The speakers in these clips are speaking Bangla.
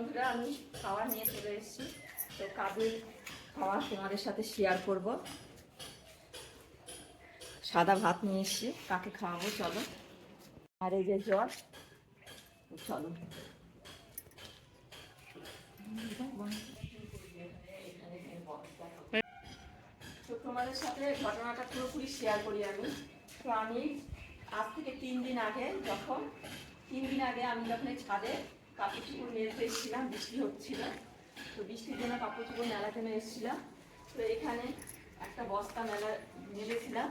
বন্ধুরা, আমি খাওয়া নিয়ে চলে এসেছি। তো কাবির খাওয়া তোমাদের সাথে শেয়ার করব। সাদা ভাত নিয়ে এসেছি, কাকে খাওয়াবো, চলো। আর এই যে জল, চলো। তো তোমাদের সাথে ঘটনাটা পুরোপুরি শেয়ার করি আমি। তো আমি আজ থেকে তিন দিন আগে, যখন তিন দিন আগে আমি যখন ছাদে কাপড় চুপড় মেলতে এসেছিলাম, বৃষ্টি হচ্ছিল। তো বৃষ্টির জন্য কাপড় চুপড় মেলার জন্য এসেছিলাম তো এখানে একটা বস্তা মেলা মেলেছিলাম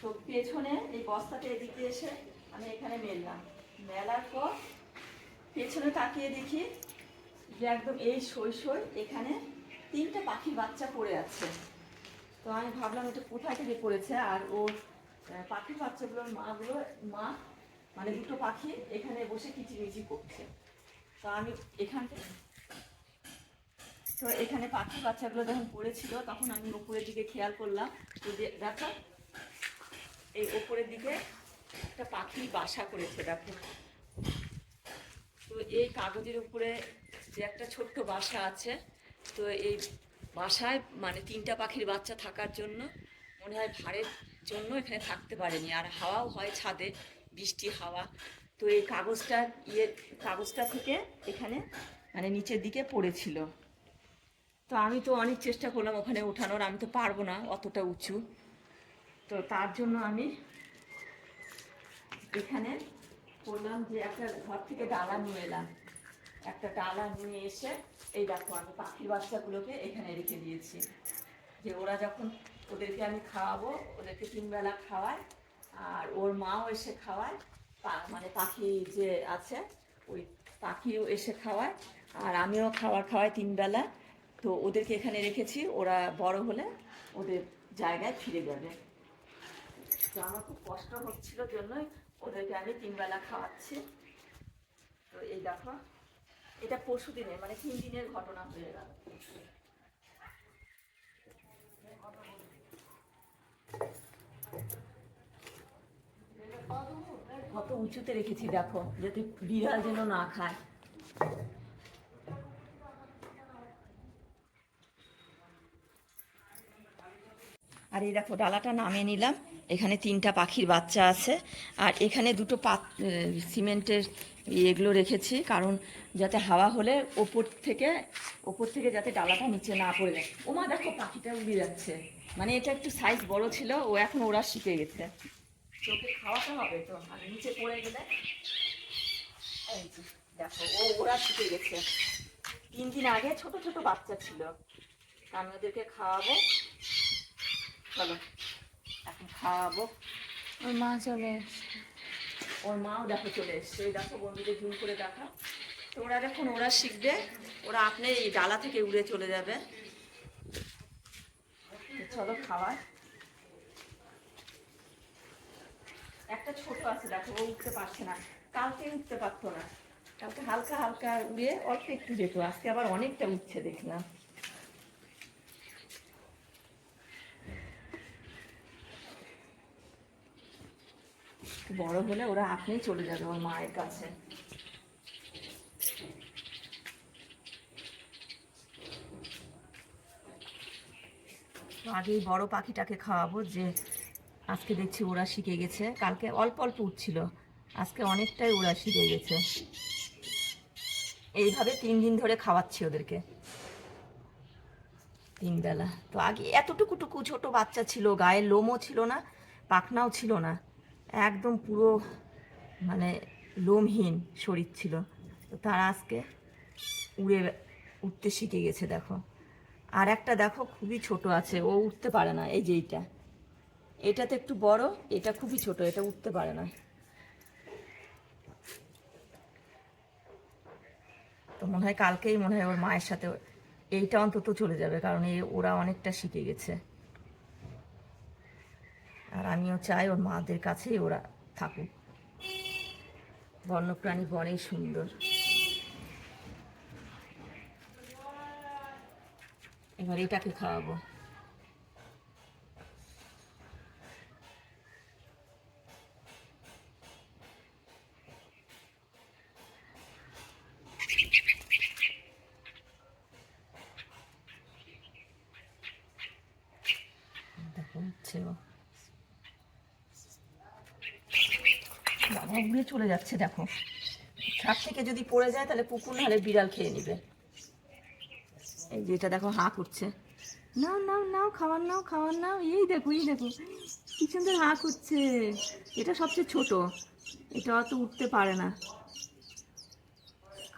তো পেছনে এই বস্তাটা এদিকে এসে আমি এখানে মেললাম। মেলার পর পেছনে তাকিয়ে দেখি যে একদম এই সই সই এখানে তিনটা পাখির বাচ্চা পড়ে আছে। তো আমি ভাবলাম এটা কোথায় থেকে পড়েছে? আর ওর পাখির বাচ্চাগুলোর মাগুলো, মা মানে দুটো পাখি এখানে বসে কিচিমিচি করছে। তো আমি এখান তো এখানে পাখির বাচ্চাগুলো যখন পড়েছিল, তখন আমি উপরের দিকে খেয়াল করলাম তো দেখো, এই ওপরের দিকে একটা পাখি বাসা করেছে, দেখো। তো এই কাগজের উপরে যে একটা ছোট্ট বাসা আছে, তো এই বাসায় মানে তিনটা পাখির বাচ্চা থাকার জন্য মনে হয় ভাড়ের জন্য এখানে থাকতে পারেনি। আর হাওয়াও হয় ছাদে, বৃষ্টি, হাওয়া। তো এই কাগজটা ইয়ে কাগজটা থেকে এখানে মানে নিচের দিকে পড়েছিল। তো আমি তো অনেক চেষ্টা করলাম ওখানে ওঠানোর, আমি তো পারব না অতটা উঁচু। তো তার জন্য আমি এখানে করলাম যে একটা ঘর থেকে ডালা নিয়ে এলাম। একটা ডালা নিয়ে এসে, এই দেখো আমি পাখির বাচ্চাগুলোকে এখানে রেখে দিয়েছি। যে ওরা যখন ওদেরকে আমি খাওয়াবো, ওদেরকে তিনবেলা খাওয়াই আর ওর মাও এসে খাওয়ায় মানে পাখি যে আছে, ওই পাখিও এসে খাওয়ায়, আর আমিও খাবার খাওয়াই তিনবেলা তো ওদেরকে এখানে রেখেছি, ওরা বড় হলে ওদের জায়গায় ফিরে যাবে। তো আমার খুব কষ্ট হচ্ছিল জন্যই ওদেরকে আমি তিনবেলা খাওয়াচ্ছি। তো এই দেখো, এটা পরশু দিনের মানে তিন দিনের ঘটনা হয়ে গেল। কত উঁচুতে রেখেছি, দেখো, যাতে বিড়াল যেন না খায়। আর এই দেখো, ডালাটা নামিয়ে নিলাম। এখানে তিনটা পাখির বাচ্চা আছে। আর এখানে দুটো পাত সিমেন্টের এগুলো রেখেছি, কারণ যাতে হাওয়া হলে ওপর থেকে ওপর থেকে যাতে ডালাটা নিচে না পড়ে যায়। ওমা, দেখো, পাখিটা উড়ে যাচ্ছে। মানে এটা একটু সাইজ বড় ছিল, ও এখন ওরা শিখে গেছে। চোখে খাওয়াতে হবে তো? আর নিচে পড়ে গেলে? এই যে, দেখো ও ওরা শিখে গেছে। তিন দিন আগে ছোট ছোট বাচ্চা ছিল। আমি ওদেরকে খাওয়াবো। চলো এখন খাওয়াবো। ওর মা চলে এসছে। ওর মাও দেখো চলে এসছে। ওই দেখো বন্ধুদের জুম করে দেখা। তো ওরা যখন ওরা শিখবে। ওরা আপনি এই ডালা থেকে উড়ে চলে যাবে। চলো খাওয়ার একটা ছোট আছে, দেখো, ও উঠতে পারছে না। কালকে উঠতে পারতো না। কালকে হালকা হালকা উড়ে অল্প একটু যেত। আজকে আবার অনেকটা উঠছে, দেখলাম। বড় হলে ওরা আপনিই চলে যাবে ওর মায়ের কাছে। আগে বড় পাখিটাকে খাওয়াবো যে আজকে দেখছি ওরা শিখে গেছে। কালকে অল্প অল্প উঠছিল। আজকে অনেকটাই ওরা শিখে গেছে। এইভাবে তিন দিন ধরে খাওয়াচ্ছি ওদেরকে। তিন বেলা। তো আগে এতটুকু টুকু ছোট বাচ্চা ছিল, গায়ে লোমও ছিল না, পাখনাও ছিল না। একদম পুরো মানে লোমহীন শরীর ছিল। তো তারা আজকে উড়ে উঠতে শিখে গেছে, দেখো। আর একটা দেখো, খুবই ছোট আছে। ও উঠতে পারে না, এই যে এইটা। এটা তো একটু বড়, এটা খুবই ছোট, এটা উঠতে পারে না। তো মনে হয় কালকেই, মনে হয় ওর মায়ের সাথে এইটা অন্তত চলে যাবে, কারণ এই ওরা অনেকটা শিখে গেছে। আর আমিও চাই ওর মাদের কাছেই ওরা থাকুক। বন্যপ্রাণী বনেই সুন্দর। এবার এটাকে খাওয়াবো। ও বাবা উড়ে চলে যাচ্ছে, দেখো। ছাদ থেকে যদি পড়ে যায়, তাহলে পুকুর নাহলে বিড়াল খেয়ে নেবে। এই যে এটা দেখো, হাঁ করছে। নাও নাও নাও খাওয়ার নাও খাওয়ার নাও। এই দেখো এই দেখো কি সুন্দর হাঁ করছে। এটা সবচেয়ে ছোট। এটা অত উঠতে পারে না।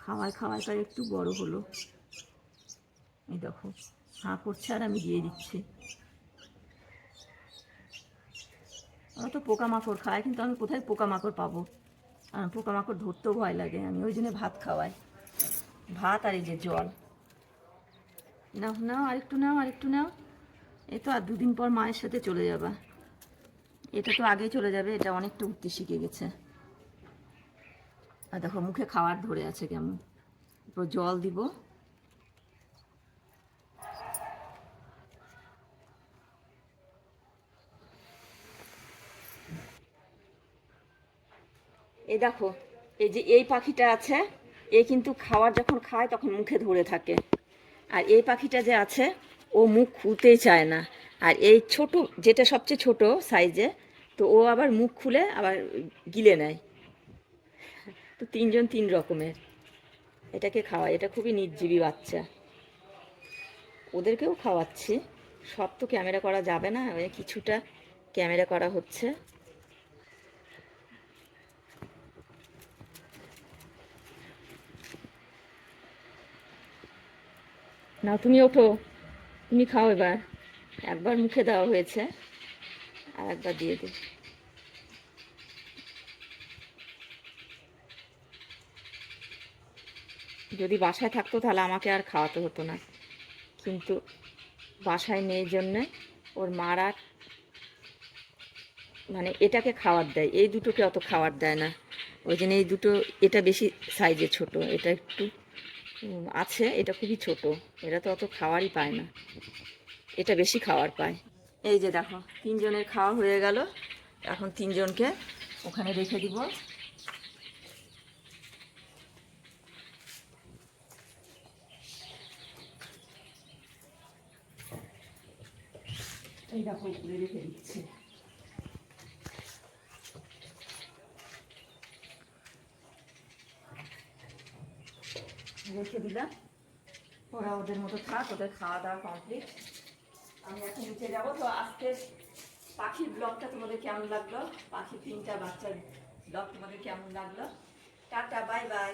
খাওয়ায় খাওয়ায় তার একটু বড় হলো। এই দেখো, হাঁ করছে আর আমি দিয়ে দিচ্ছি। ওরা তো পোকামাকড় খায়, কিন্তু আমি কোথায় পোকামাকড় পাবো? আর পোকামাকড় ধরতেও ভয় লাগে, আমি ওই জন্য ভাত খাওয়াই। ভাত আর এই যে জল। নাও নাও, আরেকটু নাও আরেকটু নাও। এই তো আর দুদিন পর মায়ের সাথে চলে যাবা। এটা তো আগেই চলে যাবে, এটা অনেকটা উঠতে শিখে গেছে। আর দেখো, মুখে খাবার ধরে আছে কেমন। জল দিব। এই দেখো, এই যে এই পাখিটা আছে, এ কিন্তু খাওয়ার যখন খায় তখন মুখে ধরে থাকে। আর এই পাখিটা যে আছে, ও মুখ খুলতেই চায় না। আর এই ছোট, যেটা সবচেয়ে ছোট সাইজে, তো ও আবার মুখ খুলে আবার গিলে নেয়। তো তিনজন তিন রকমের। এটাকে খাওয়ায়, এটা খুবই নির্জীবী বাচ্চা। ওদেরকেও খাওয়াচ্ছি। সব তো ক্যামেরা করা যাবে না কিছুটা ক্যামেরা করা হচ্ছে। না তুমি ওঠো। তুমি খাও এবার। একবার মুখে দেওয়া হয়েছে। আর একবার দিয়ে দিই। যদি বাসায় থাকতো তাহলে আমাকে আর খাওয়াতে হতো না। কিন্তু বাসায় নেই জন্যে ওর মারা মানে এটাকে খাবার দেয়। এই দুটোকে অত খাবার দেয় না। ওই জন্য এই দুটো, এটা বেশি সাইজে ছোট। এটা একটু আছে, এটা খুবই ছোট। এরা তো অত খাওয়ারই পায় না। এটা বেশি খাবার পায়। এই যে দেখো, তিনজনের খাওয়া হয়ে গেল। এখন তিনজনকে ওখানে রেখে দিব। এই দেখো রেখে দিচ্ছে। রেখে দিলাম। ওরা ওদের মতো থাক, ওদের খাওয়া দাওয়া কমপ্লিট আমি এখন নিচে যাব। তো আজকে পাখির ব্লগটা তোমাদের কেমন লাগল? পাখির তিনটা বাচ্চার ব্লগ তোমাদের কেমন লাগল? Tata bye bye